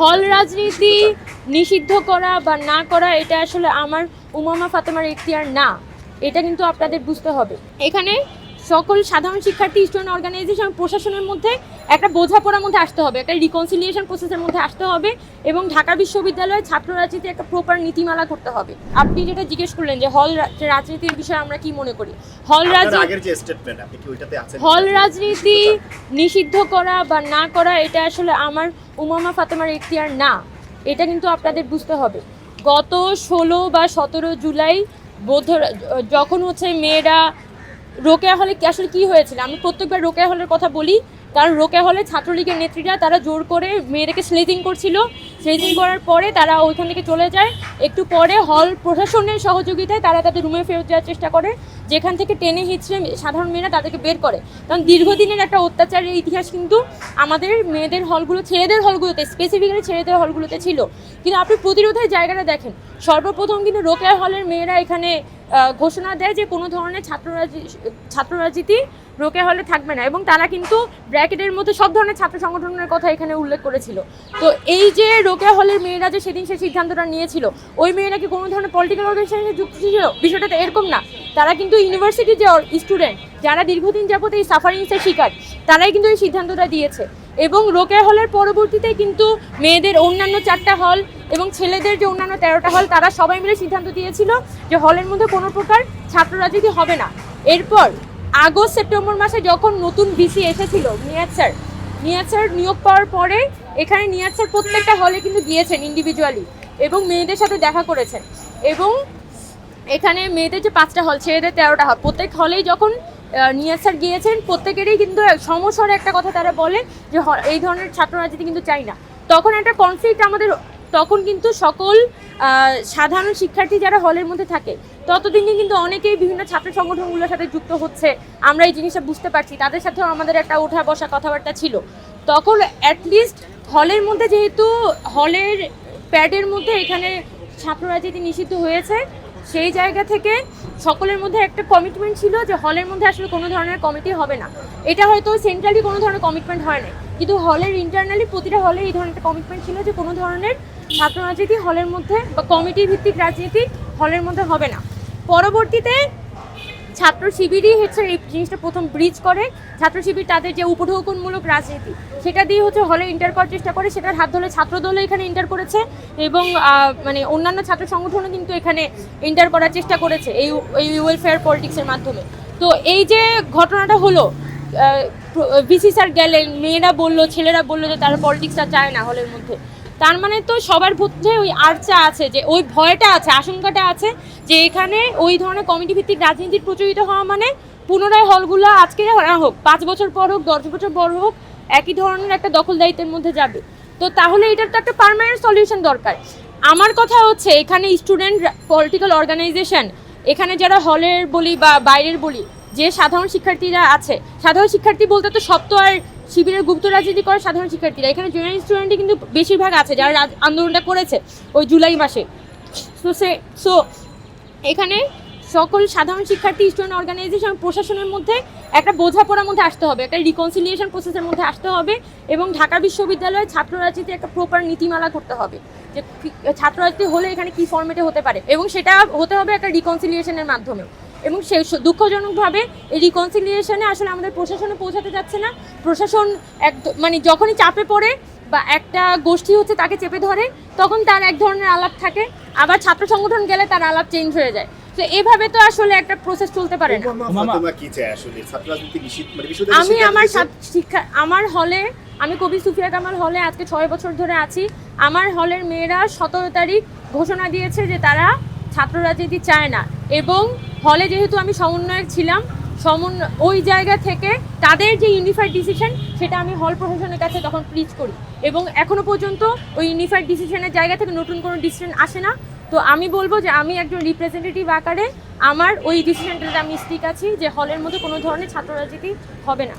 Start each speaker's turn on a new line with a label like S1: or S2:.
S1: হল রাজনীতি নিষিদ্ধ করা বা না করা, এটা আসলে আমার, উমামা ফাতেমার ইখতিয়ার না। এটা কিন্তু আপনাদের বুঝতে হবে। এখানে সকল সাধারণ শিক্ষার্থী স্টুডেন্ট অর্গানাইজেশন প্রশাসনের মধ্যে একটা বোঝাপড়ার মধ্যে আসতে হবে একটা রিকনসিলিয়েশন প্রসেসের মধ্যে আসতে হবে এবং ঢাকা বিশ্ববিদ্যালয়ে ছাত্র রাজনীতি একটা প্রপার নীতিমালা করতে হবে। আপনি যেটা জিজ্ঞেস করলেন যে হল রাজনীতির বিষয়ে আমরা কি মনে করি? হল রাজনীতি হল রাজনীতি নিষিদ্ধ করা বা না করা এটা আসলে আমার উমামা ফাতেমার এখতিয়ার না। এটা কিন্তু আপনাদের বুঝতে হবে। গত ষোলো বা সতেরো জুলাই বৌদ্ধ যখন হচ্ছে মেয়েরা রোকেয়া হলে আসলে কি হয়েছিল? আমি প্রত্যেকবার রোকেয়া হলের কথা বলি, কারণ রোকেয়া হলে ছাত্রলীগের নেত্রীরা তারা জোর করে মেয়েদেরকে স্লেজিং করছিল। স্লেজিং করার পরে তারা ওইখান থেকে চলে যায়। একটু পরে হল প্রশাসনের সহযোগিতায় তারা তাদের রুমে ফেরত যাওয়ার চেষ্টা করে, যেখান থেকে টেনে হিচড়ে সাধারণ মেয়েরা তাদেরকে বের করে। কারণ দীর্ঘদিনের একটা অত্যাচারের ইতিহাস কিন্তু আমাদের মেয়েদের হলগুলো ছেলেদের হলগুলোতে স্পেসিফিক্যালি ছেলেদের হলগুলোতে ছিল। কিন্তু আপনি প্রতিরোধের জায়গাটা দেখেন। সর্বপ্রথম কিন্তু রোকেয়া হলের মেয়েরা এখানে ঘোষণা দেয় যে কোনো ধরনের ছাত্র রাজি- ছাত্র রাজনীতি রোকে হলে থাকবে না এবং তারা কিন্তু ব্র্যাকেটের মধ্যে সব ধরনের ছাত্র সংগঠনের কথা এখানে উল্লেখ করেছিল। তো এই যে রোকে হলের মেয়েরা যে সেদিন সেই সিদ্ধান্তটা নিয়েছিল, ওই মেয়েরা কি কোনো ধরনের পলিটিক্যাল অর্গানাইজেশনে যুক্ত ছিল? বিষয়টা তো এরকম না। তারা কিন্তু ইউনিভার্সিটি যে স্টুডেন্ট যারা দীর্ঘদিন যাবত এই সাফারিংসের শিকার, তারাই কিন্তু এই সিদ্ধান্তটা দিয়েছে। এবং রোকেয়া হলের পরবর্তীতে কিন্তু মেয়েদের অন্যান্য চারটা হল এবং ছেলেদের যে অন্যান্য তেরোটা হল, তারা সবাই মিলে সিদ্ধান্ত দিয়েছিল যে হলের মধ্যে কোনো প্রকার ছাত্র রাজনীতি হবে না। এরপর আগস্ট, সেপ্টেম্বর মাসে যখন নতুন বিসি এসেছিল নিয়াজ স্যার নিয়াজ স্যার নিয়োগ পাওয়ার পরে এখানে নিয়াজ স্যার প্রত্যেকটা হলে কিন্তু গিয়েছেন ইন্ডিভিজুয়ালি এবং মেয়েদের সাথে দেখা করেছেন। এবং এখানে মেয়েদের যে পাঁচটা হল, ছেলেদের তেরোটা হল, প্রত্যেক হলেই যখন নিয়াজ স্যার গিয়েছেন, প্রত্যেকেরই কিন্তু সমস্যার একটা কথা তারা বলে যে এই ধরনের ছাত্র রাজনীতি কিন্তু চাই না। তখন একটা কনফ্লিক্ট আমাদের তখন কিন্তু সকল সাধারণ শিক্ষার্থী যারা হলের মধ্যে থাকে, ততদিনে কিন্তু অনেকেই বিভিন্ন ছাত্র সংগঠনগুলোর সাথে যুক্ত হচ্ছে। আমরা এই জিনিসটা বুঝতে পারছি। তাদের সাথেও আমাদের একটা ওঠা বসা কথাবার্তা ছিল। তখন অ্যাটলিস্ট হলের মধ্যে যেহেতু হলের প্যাডের মধ্যে এখানে ছাত্র রাজনীতি নিষিদ্ধ হয়েছে, সেই জায়গা থেকে সকলের মধ্যে একটা কমিটমেন্ট ছিল যে হলের মধ্যে আসলে কোনো ধরনের কমিটি হবে না। এটা হয়তো সেন্ট্রালি কোনো ধরনের কমিটমেন্ট হয় না কিন্তু হলের ইন্টারনালি প্রতিটা হলে এই ধরনের একটা কমিটমেন্ট ছিল যে কোনো ধরনের ছাত্র রাজনীতি হলের মধ্যে বা কমিটি ভিত্তিক রাজনীতি হলের মধ্যে হবে না। পরবর্তীতে ছাত্র শিবিরই হচ্ছে এই জিনিসটা প্রথম ব্রিজ করে। ছাত্র শিবির তাদের যে উপঢৌকনমূলক রাজনীতি, সেটা দিয়ে হচ্ছে হলে ইন্টার করার চেষ্টা করে। সেটার হাত ধরে ছাত্রদলও এখানে ইন্টার করেছে এবং মানে অন্যান্য ছাত্র সংগঠনও কিন্তু এখানে ইন্টার করার চেষ্টা করেছে এই এই ওয়েলফেয়ার পলিটিক্সের মাধ্যমে। তো এই যে ঘটনাটা হলো বিসি স্যার গেলেন, মেয়েরা বলল, ছেলেরা বলল যে তারা পলিটিক্সটা চায় না হলের মধ্যে। তার মানে তো সবার মধ্যে ওই আর্চা আছে, যে ওই ভয়টা আছে, আশঙ্কাটা আছে যে এখানে ওই ধরনের কমিটি ভিত্তিক রাজনীতির প্রচলিত হওয়া মানে পুনরায় হলগুলো আজকে হোক, পাঁচ বছর পর হোক, দশ বছর পর হোক, একই ধরনের একটা দখলদারিত্বের মধ্যে যাবে। তো তাহলে এটার তো একটা পার্মানেন্ট সলিউশন দরকার। আমার কথা হচ্ছে, এখানে স্টুডেন্ট পলিটিক্যাল অর্গানাইজেশন এখানে যারা হলের বলি বা বাইরের বলি, যে সাধারণ শিক্ষার্থীরা আছে, সাধারণ শিক্ষার্থী বলতে তো সব তো আর শিবিরের গুপ্ত রাজনীতি করে সাধারণ শিক্ষার্থীরা। এখানে জুনিয়র স্টুডেন্টই কিন্তু বেশিরভাগ আছে যারা আন্দোলনটা করেছে ওই জুলাই মাসে। সো সে সো এখানে সকল সাধারণ শিক্ষার্থী স্টুডেন্ট অর্গানাইজেশন প্রশাসনের মধ্যে একটা বোঝাপড়ার মধ্যে আসতে হবে, একটা রিকনসিলিয়েশন প্রসেসের মধ্যে আসতে হবে এবং ঢাকা বিশ্ববিদ্যালয়ে ছাত্র রাজনীতি একটা প্রপার নীতিমালা করতে হবে যে ছাত্র রাজনীতি হলে এখানে কি ফর্মেটে হতে পারে এবং সেটা হতে হবে একটা রিকনসিলিয়েশনের মাধ্যমে। এবং সে দুঃখজনকভাবে এই রিকনসিলিয়েশনে আসলে আমাদের প্রশাসনে পৌঁছাতে যাচ্ছে না। প্রশাসন এক মানে যখনই চাপে পড়ে বা একটা গোষ্ঠী হচ্ছে তাকে চেপে ধরে তখন তার এক ধরনের আলাপ থাকে। আবার ছাত্র সংগঠন গেলে তার আলাপ চেঞ্জ হয়ে যায়। তো এভাবে তো আসলে একটা প্রসেস চলতে পারে না।
S2: মানে
S1: আমি আমার? শিক্ষা আমার হলে আমি কবি সুফিয়া কামাল হলে আজকে ছয় বছর ধরে আছি। আমার হলের মেয়েরা সতেরো তারিখ ঘোষণা দিয়েছে যে তারা ছাত্র রাজনীতি চায় না। এবং হলে যেহেতু আমি সমন্বয়ক ছিলাম সমন্বয় ওই জায়গা থেকে তাদের যে ইউনিফাইড ডিসিশন সেটা আমি হল প্রশাসনের কাছে তখন প্লিজ করি। এবং এখনও পর্যন্ত ওই ইউনিফাইড ডিসিশনের জায়গা থেকে নতুন কোনো ডিসিশন আসে না। তো আমি বলব যে আমি একজন রিপ্রেজেন্টেটিভ আকারে আমার ওই ডিসিশনটাতে আমি স্টিক আছি যে হলের মধ্যে কোনো ধরনের ছাত্র রাজনীতি হবে না।